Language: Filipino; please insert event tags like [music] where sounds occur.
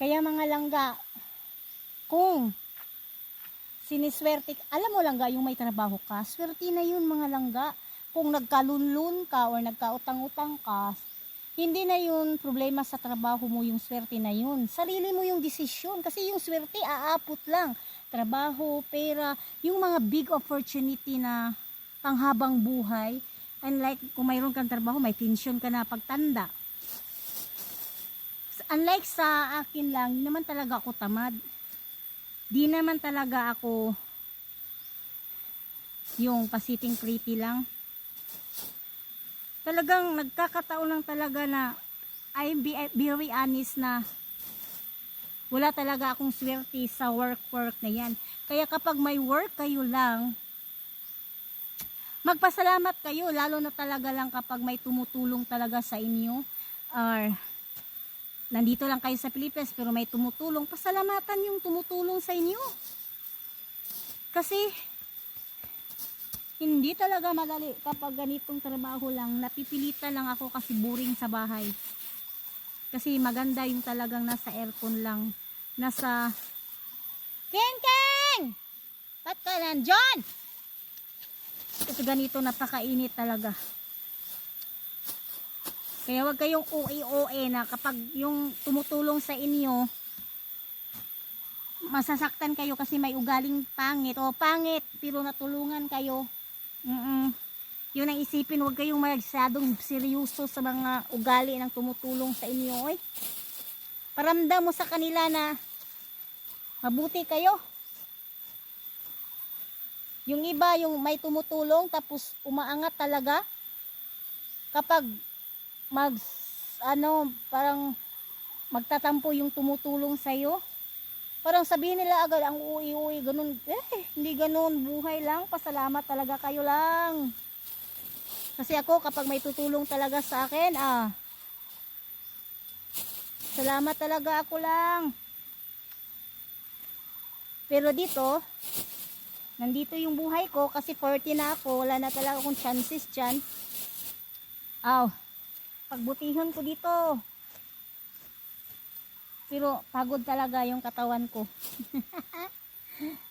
Kaya mga langga, kung siniswerte, alam mo langga, yung may trabaho ka, swerte na yun mga langga. Kung nagkalunlun ka or nagkautang-utang ka, hindi na yun problema sa trabaho mo yung swerte na yun. Sarili mo yung desisyon kasi yung swerte aapot lang. Trabaho, pera, yung mga big opportunity na panghabang buhay. Unlike kung mayroon kang trabaho, may pension ka na pagtanda. Unlike sa akin lang, naman talaga ako tamad. Di naman talaga ako yung pasiting pretty lang. Talagang nagkakataon lang talaga na I be very honest na wala talaga akong swerte sa work-work na yan. Kaya kapag may work kayo lang, magpasalamat kayo, lalo na talaga lang kapag may tumutulong talaga sa inyo or nandito lang kayo sa Pilipinas pero may tumutulong, pasalamatan yung tumutulong sa inyo. Kasi hindi talaga madali kapag ganitong trabaho lang, napipilitan lang ako kasi boring sa bahay. Kasi maganda yung talagang nasa aircon lang. Nasa Ken Ken! Ba't ka nandyan? Kasi ganito napakainit talaga. Kaya wag kayong OA-OA na kapag yung tumutulong sa inyo, masasaktan kayo kasi may ugaling pangit. O pangit, pero natulungan kayo. Mm Yun ang isipin, wag kayong magsadong seryoso sa mga ugali ng tumutulong sa inyo. Oy. Paramdam mo sa kanila na mabuti kayo. Yung iba, yung may tumutulong tapos umaangat talaga kapag mag ano parang magtatampo yung tumutulong sa iyo. Parang sabihin nila agad ang uwi-uwi ganun. Eh, hindi ganun. Buhay lang. Pasalamat talaga kayo lang. Kasi ako kapag may tutulong talaga sa akin, ah Salamat talaga ako lang. Pero dito, nandito yung buhay ko kasi 40 na ako, wala na talaga akong chances dyan. Aw, pagbutihan ko dito. Pero pagod talaga yung katawan ko. [laughs]